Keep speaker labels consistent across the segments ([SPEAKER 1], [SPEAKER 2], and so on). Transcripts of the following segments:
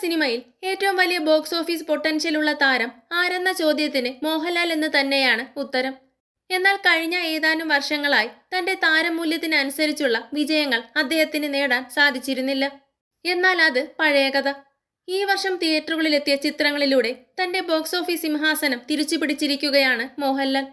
[SPEAKER 1] സിനിമയിൽ ഏറ്റവും വലിയ ബോക്സ് ഓഫീസ് പൊട്ടൻഷ്യൽ ഉള്ള താരം ആരെന്ന ചോദ്യത്തിന് മോഹൻലാൽ എന്ന് തന്നെയാണ് ഉത്തരം. എന്നാൽ കഴിഞ്ഞ ഏതാനും വർഷങ്ങളായി തന്റെ താരമൂല്യത്തിനനുസരിച്ചുള്ള വിജയങ്ങൾ അദ്ദേഹത്തിന് നേടാൻ സാധിച്ചിരുന്നില്ല. എന്നാൽ അത് പഴയ കഥ. ഈ വർഷം തിയേറ്ററുകളിലെത്തിയ ചിത്രങ്ങളിലൂടെ തന്റെ ബോക്സ് ഓഫീസ് സിംഹാസനം തിരിച്ചു പിടിച്ചിരിക്കുകയാണ് മോഹൻലാൽ.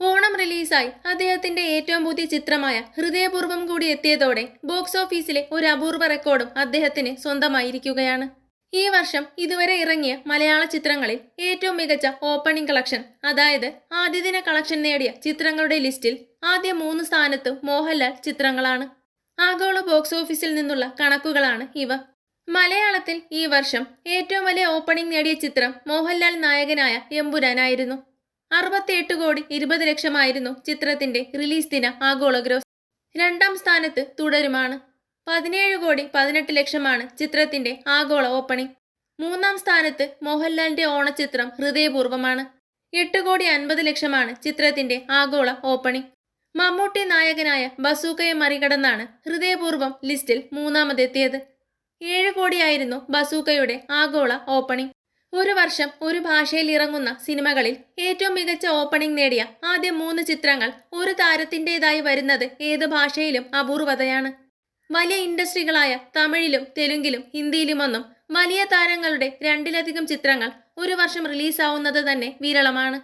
[SPEAKER 1] ഓണം റിലീസായി അദ്ദേഹത്തിന്റെ ഏറ്റവും പുതിയ ചിത്രമായ ഹൃദയപൂർവം കൂടി എത്തിയതോടെ ബോക്സ് ഓഫീസിലെ ഒരു അപൂർവ റെക്കോർഡും അദ്ദേഹത്തിന് സ്വന്തമായിരിക്കുകയാണ്. ഈ വർഷം ഇതുവരെ ഇറങ്ങിയ മലയാള ചിത്രങ്ങളിൽ ഏറ്റവും മികച്ച ഓപ്പണിംഗ് കളക്ഷൻ അതായത് ആദ്യദിന കളക്ഷൻ നേടിയ ചിത്രങ്ങളുടെ ലിസ്റ്റിൽ ആദ്യ മൂന്ന് സ്ഥാനത്ത് മോഹൻലാൽ ചിത്രങ്ങളാണ്. ആഗോള ബോക്സ് ഓഫീസിൽ നിന്നുള്ള കണക്കുകളാണ് ഇവ. മലയാളത്തിൽ ഈ വർഷം ഏറ്റവും വലിയ ഓപ്പണിംഗ് നേടിയ ചിത്രം മോഹൻലാൽ നായകനായ എമ്പുരാനായിരുന്നു അറുപത്തിയെട്ട് കോടി ഇരുപത് ലക്ഷമായിരുന്നു ചിത്രത്തിന്റെ റിലീസ് ദിന ആഗോള ഗ്രോസ് രണ്ടാം സ്ഥാനത്ത് തുടരുമാണ്. പതിനേഴ് കോടി പതിനെട്ട് ലക്ഷമാണ് ചിത്രത്തിന്റെ ആഗോള ഓപ്പണിംഗ്. മൂന്നാം സ്ഥാനത്ത് മോഹൻലാലിന്റെ ഓണച്ചിത്രം ഹൃദയപൂർവമാണ് എട്ട് കോടി അൻപത് ലക്ഷമാണ് ചിത്രത്തിന്റെ ആഗോള ഓപ്പണിംഗ്. മമ്മൂട്ടി നായകനായ ബസൂക്കയെ മറികടന്നാണ് ഹൃദയപൂർവം ലിസ്റ്റിൽ മൂന്നാമതെത്തിയത്. ഏഴ് കോടിയായിരുന്നു ബസൂക്കയുടെ ആഗോള ഓപ്പണിംഗ്. ഒരു വർഷം ഒരു ഭാഷയിൽ ഇറങ്ങുന്ന സിനിമകളിൽ ഏറ്റവും മികച്ച ഓപ്പണിംഗ് നേടിയ ആദ്യ മൂന്ന് ചിത്രങ്ങൾ ഒരു താരത്തിന്റെതായി വരുന്നത് ഏത് ഭാഷയിലും അപൂർവതയാണ്. വലിയ ഇൻഡസ്ട്രികളായ തമിഴിലും തെലുങ്കിലും ഹിന്ദിയിലുമൊന്നും വലിയ താരങ്ങളുടെ രണ്ടിലധികം ചിത്രങ്ങൾ ഒരു വർഷം റിലീസാവുന്നത് തന്നെ വിരളമാണ്.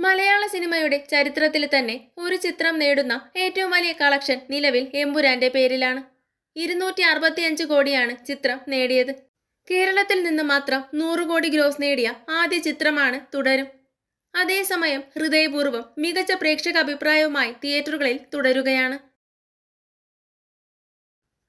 [SPEAKER 1] മലയാള സിനിമയുടെ ചരിത്രത്തിൽ തന്നെ ഒരു ചിത്രം നേടുന്ന ഏറ്റവും വലിയ കളക്ഷൻ നിലവിൽ എമ്പുരാന്റെ പേരിലാണ്. ഇരുന്നൂറ്റി അറുപത്തിയഞ്ച് കോടിയാണ് ചിത്രം നേടിയത്. കേരളത്തിൽ നിന്ന് മാത്രം നൂറ് കോടി ഗ്രോസ് നേടിയ ആദ്യ ചിത്രമാണ് തുടരും. അതേസമയം ഹൃദയപൂർവം മികച്ച പ്രേക്ഷക അഭിപ്രായവുമായി തിയേറ്ററുകളിൽ തുടരുകയാണ്.